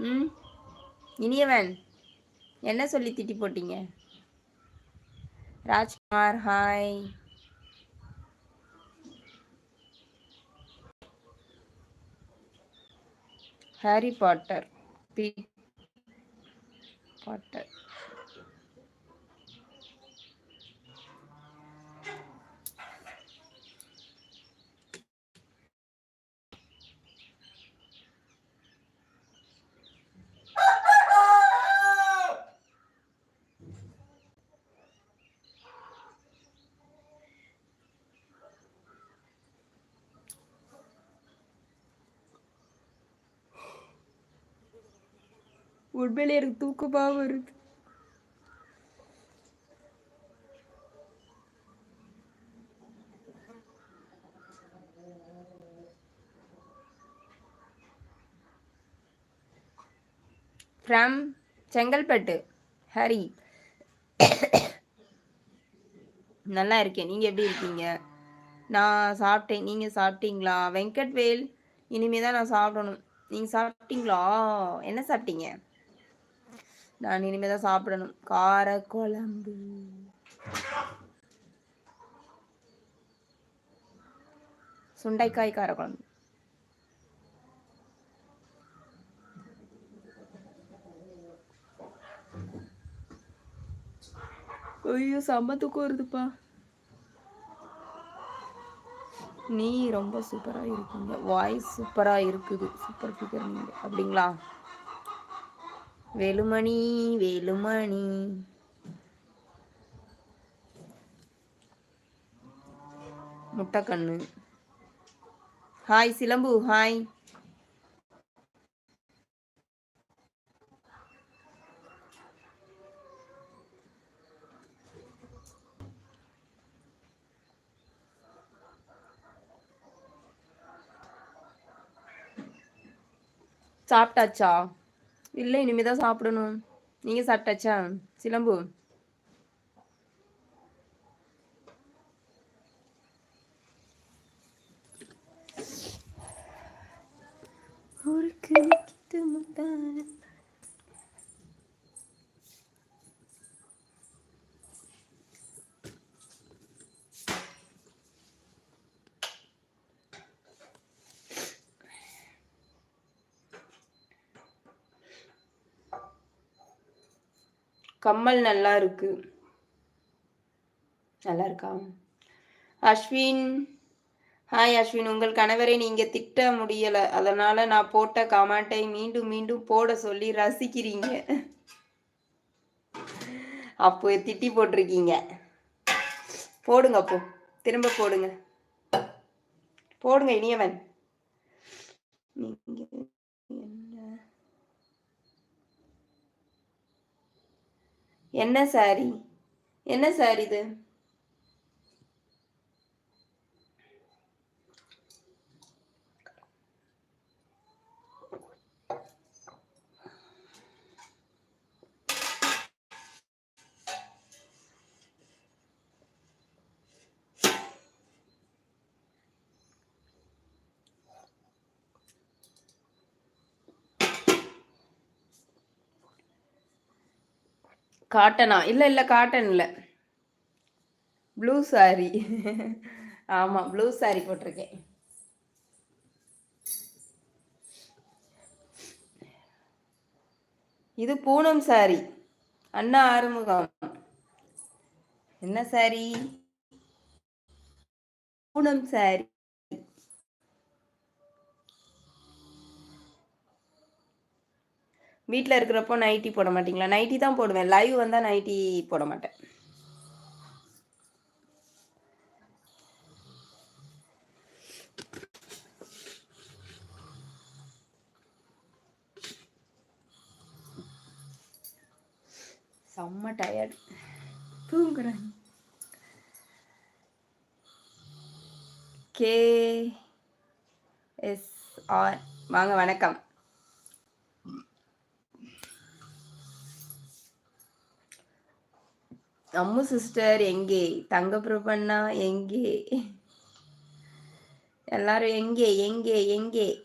ம். இனியவன் என்ன சொல்லி திட்டி போட்டீங்க? Rajkumar hi Harry Potter B Potter உண்மையிலே எனக்கு தூக்கமாக வருது. ஃப்ரம் செங்கல்பட்டு. ஹரி. நல்லா இருக்கேன். நீங்கள் எப்படி இருக்கீங்க? நான் சாப்பிட்டேன். நீங்கள் சாப்பிட்டீங்களா? வெங்கட்வேல் இனிமே தான் நான் சாப்பிடணும். நீங்கள் சாப்பிட்டீங்களா? என்ன சாப்பிட்டீங்க? நான் இனிமேல் தான் சாப்பிடணும். கார குழம்பு சுண்டைக்காய் கார குழம்பு ஐயோ செம்ம தூக்கம் வருதுப்பா. நீ ரொம்ப சூப்பராக இருக்கீங்க. வாய்ஸ் சூப்பராக இருக்குது. சூப்பர் ஃபிகர் நீங்கள் அப்படிங்களா? Velumani Velumani. முட்டைக்கண்ணு. Hi Silambu hi. சாப்பிட்டாச்சா? இல்லை இனிமே தான் சாப்பிடணும். நீங்கள் சாப்பிட்டாச்சா? சிலம்பு. ஒரு கிணக்கிட்டு முந்தான கம்மல் நல்லா இருக்கு நல்லா இருக்கா அஸ்வின். ஹாய் அஸ்வின். உங்கள் கணவரை நீங்க திட்ட முடியல. அதனால நான் போட்ட கமெண்ட்டை மீண்டும் மீண்டும் போட சொல்லி ரசிக்கிறீங்க. அப்போ திட்டி போட்டிருக்கீங்க. போடுங்க அப்போ. திரும்ப போடுங்க. போடுங்க இனியவன். நீங்க என்ன? என்ன சாரி என்ன சார் இது? காட்டனா இல்லை இல்லை காட்டன் இல்லை. ப்ளூ சாரி ஆமாம் ப்ளூ சாரி போட்டிருக்கேன். இது பூனம் சாரி அண்ணா ஆறுமுகம். என்ன சாரி பூனம் சாரி வீட்டில் இருக்கிறப்போ நைட்டி போட மாட்டிங்களா? நைட்டி தான் போடுவேன். லைவ் வந்தால் நைட்டி போட மாட்டேன். செம்ம டயர்டு தூங்குறேன். கே எஸ் ஆர் வாங்க வணக்கம். அம்மு சிஸ்டர் எங்கே? தங்க பிரபண்ணா எங்கே? எல்லாரும் எங்கே? எங்கே? எங்கே?